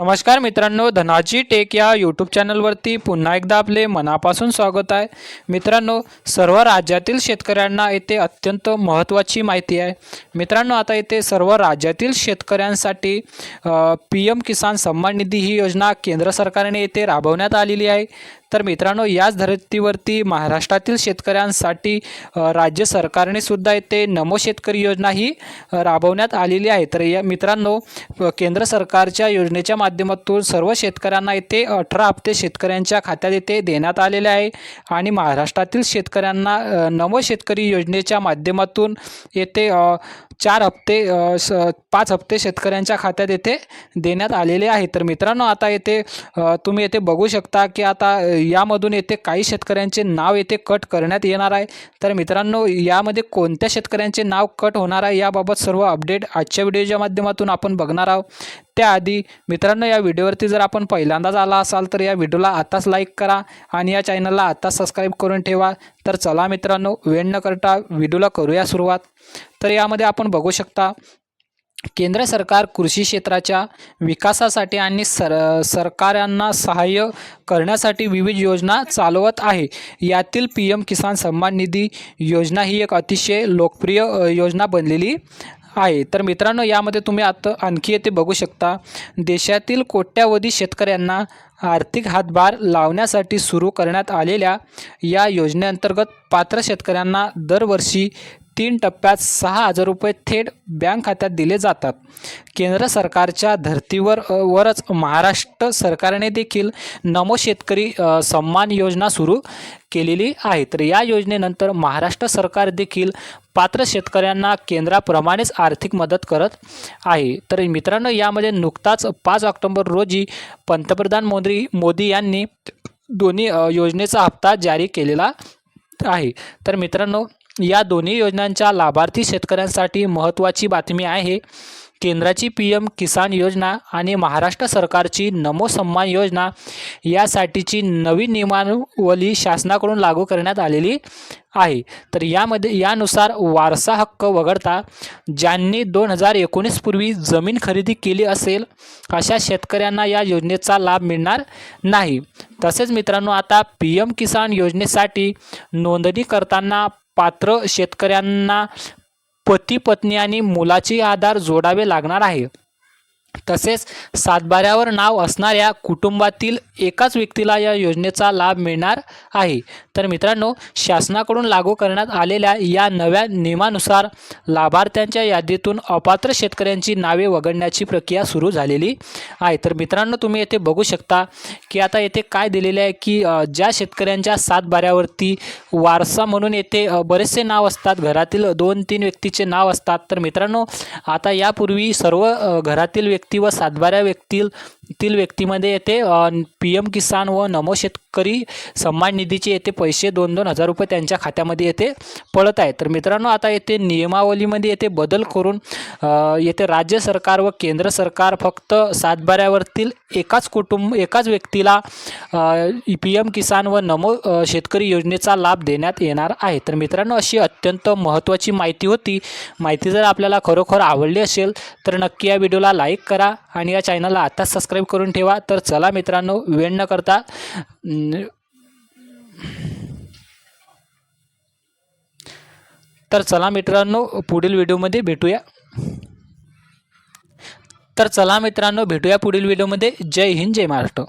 नमस्कार मित्रांनो धनाजी टेक या यूट्यूब चॅनलवरती पुन्हा एकदा आपले मनापासून स्वागत आहे. मित्रांनो सर्व राज्यातील शेतकऱ्यांना येथे अत्यंत महत्त्वाची माहिती आहे. मित्रांनो आता येथे सर्व राज्यातील शेतकऱ्यांसाठी पी एम किसान सन्मान निधी ही योजना केंद्र सरकारने येथे राबवण्यात आलेली आहे. तर मित्रांनो याच धर्तीवरती महाराष्ट्रातील शेतकऱ्यांसाठी राज्य सरकारने सुद्धा येथे नमो शेतकरी योजना ही राबवण्यात आलेली आहे. तर या मित्रांनो केंद्र सरकारच्या योजनेच्या माध्यमातून सर्व शेतकऱ्यांना येथे अठरा हप्ते शेतकऱ्यांच्या खात्यात येथे देण्यात आलेले आहे. आणि महाराष्ट्रातील शेतकऱ्यांना नमो शेतकरी योजनेच्या माध्यमातून येथे चार हप्ते स पाच हप्ते शेतकऱ्यांच्या खात्यात येथे देण्यात आलेले आहे. तर मित्रांनो आता येथे तुम्ही येथे बघू शकता की आता यामधून येथे काही शेतकऱ्यांचे नाव येथे कट करण्यात येणार आहे. तर मित्रांनो यामध्ये कोणत्या शेतकऱ्यांचे नाव कट होणार आहे याबाबत सर्व अपडेट आजच्या व्हिडिओच्या माध्यमातून आपण बघणार आहोत. त्याआधी मित्रांनो या व्हिडिओवरती जर आपण पहिल्यांदाच आला असाल तर या व्हिडिओला आत्ताच लाईक करा आणि या चॅनलला आत्ताच सबस्क्राईब करून ठेवा. तर चला मित्रांनो वेळ न करता व्हिडिओला करूया सुरुवात. तर यामध्ये आपण बघू शकता केंद्र सरकार कृषी क्षेत्राच्या विकासासाठी आणि सर सरकारांना सहाय्य करण्यासाठी विविध योजना चालवत आहे. यातील पी एम किसान सन्मान निधी योजना ही एक अतिशय लोकप्रिय योजना बनलेली आहे. तर मित्रांनो यामध्ये तुम्ही आता आणखी येथे बघू शकता देशातील कोट्यावधी शेतकऱ्यांना आर्थिक हातभार लावण्यासाठी सुरू करण्यात आलेल्या या योजनेअंतर्गत पात्र शेतकऱ्यांना दरवर्षी तीन टप्प्यात सहा हजार रुपये थेट बँक खात्यात दिले जातात. केंद्र सरकारच्या धर्तीवर वरच महाराष्ट्र सरकारने देखील नमो शेतकरी सन्मान योजना सुरू केलेली आहे. तर या योजनेनंतर महाराष्ट्र सरकार देखील पात्र शेतकऱ्यांना केंद्राप्रमाणेच आर्थिक मदत करत आहे. तर मित्रांनो यामध्ये नुकताच पाच ऑक्टोबर रोजी पंतप्रधान मोदी मोदी यांनी दोन्ही योजनेचा हप्ता जारी केलेला आहे. तर मित्रांनो या दोन्ही योजनांच्या लाभार्थी शेतकऱ्यांसाठी महत्त्वाची बातमी आहे. केंद्राची पी एम किसान योजना आणि महाराष्ट्र सरकारची नमो सन्मान योजना यासाठीची नवीन नियमावली शासनाकडून लागू करण्यात आलेली आहे. तर यामध्ये यानुसार वारसा हक्क वगळता ज्यांनी दोन हजार एकोणीसपूर्वी जमीन खरेदी केली असेल अशा शेतकऱ्यांना या योजनेचा लाभ मिळणार नाही. तसेच मित्रांनो आता पी एम किसान योजनेसाठी नोंदणी करताना पात्र शेतकऱ्यांना पती पत्नी आणि मुलाचे आधार जोडावे लागणार आहे. तसेच सातबाऱ्यावर नाव असणाऱ्या कुटुंबातील एकाच व्यक्तीला या योजनेचा लाभ मिळणार आहे. तर मित्रांनो शासनाकडून लागू करण्यात आलेल्या या नव्या नियमानुसार लाभार्थ्यांच्या यादीतून अपात्र शेतकऱ्यांची नावे वगळण्याची प्रक्रिया सुरू झालेली आहे. तर मित्रांनो तुम्ही येथे बघू शकता की आता येथे काय दिलेले आहे की ज्या शेतकऱ्यांच्या सातबाऱ्यावरती वारसा म्हणून येथे बरेचसे नाव असतात. घरातील दोन तीन व्यक्तीचे नाव असतात. तर मित्रांनो आता यापूर्वी सर्व घरातील व्यक्ती व्यक्ती व सातबाऱ्या व्यक्ती तील व्यक्तीमध्ये येते पी एम किसान व नमो शेतकरी सन्मान निधीचे येथे पैसे दोन दोन हजार रुपये त्यांच्या खात्यामध्ये येथे पडत आहेत तर मित्रांनो आता येथे नियमावलीमध्ये येथे बदल करून येथे राज्य सरकार व केंद्र सरकार फक्त सातबाऱ्यावरतील एकाच कुटुंब एकाच व्यक्तीला पी एम किसान व नमो शेतकरी योजनेचा लाभ देण्यात येणार आहे. तर मित्रांनो अशी अत्यंत महत्त्वाची माहिती होती. माहिती जर आपल्याला खरोखर आवडली असेल तर नक्की या व्हिडिओला लाईक करा आणि या चॅनलला आताच सबस्क्राईब करून ठेवा. तर चला मित्रांनो वेळ न करता तर चला मित्रांनो पुढील व्हिडिओमध्ये भेटूया. तर चला मित्रांनो भेटूया पुढील व्हिडिओमध्ये. जय हिंद जय महाराष्ट्र.